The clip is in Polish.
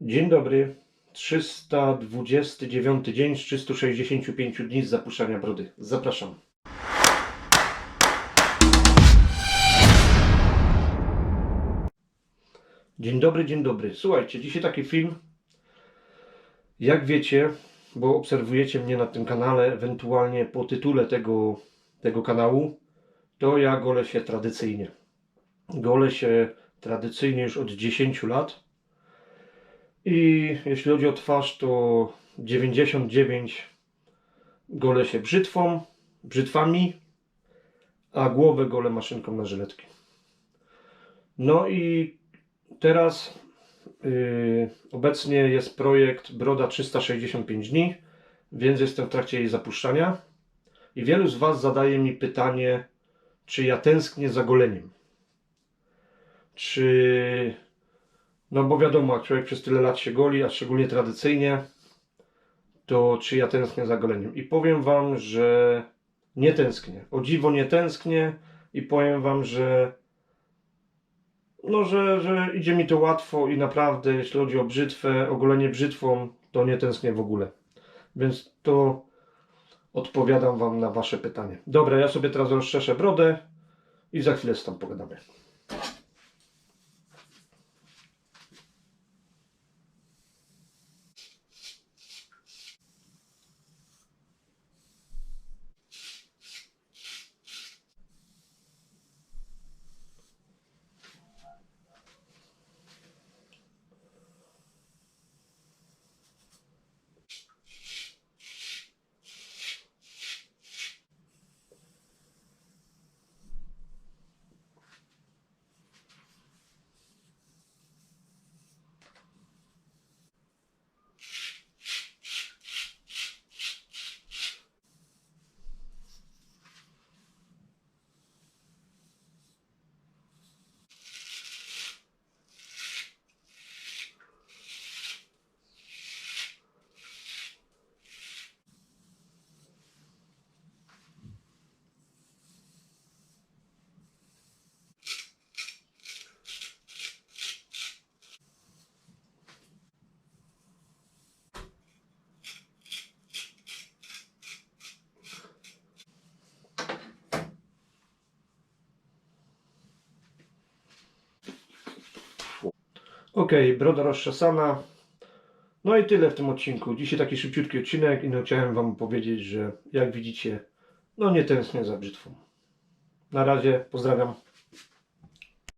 Dzień dobry. 329 dzień z 365 dni z zapuszczania brody. Zapraszam. Dzień dobry, dzień dobry. Słuchajcie, dzisiaj taki film. Jak wiecie, bo obserwujecie mnie na tym kanale, ewentualnie po tytule tego, tego kanału, to ja golę się tradycyjnie. Golę się tradycyjnie już od 10 lat. I jeśli chodzi o twarz, to 99 gole się brzytwą, brzytwami, a głowę gole maszynką na żyletki. No i teraz yy, obecnie jest projekt Broda 365 dni, więc jestem w trakcie jej zapuszczania. I wielu z Was zadaje mi pytanie, czy ja tęsknię za goleniem. Czy no bo wiadomo, jak człowiek przez tyle lat się goli, a szczególnie tradycyjnie, to czy ja tęsknię za goleniem? I powiem Wam, że nie tęsknię. O dziwo nie tęsknię i powiem Wam, że no, że, że idzie mi to łatwo i naprawdę, jeśli chodzi o brzytwę, o golenie brzytwą, to nie tęsknię w ogóle. Więc to odpowiadam Wam na Wasze pytanie. Dobra, ja sobie teraz rozczeszę brodę i za chwilę z tam pogadamy. Ok, broda rozczesana. No i tyle w tym odcinku. Dzisiaj taki szybciutki odcinek i no chciałem Wam powiedzieć, że jak widzicie, no nie tęsknię za brzytwą. Na razie, pozdrawiam.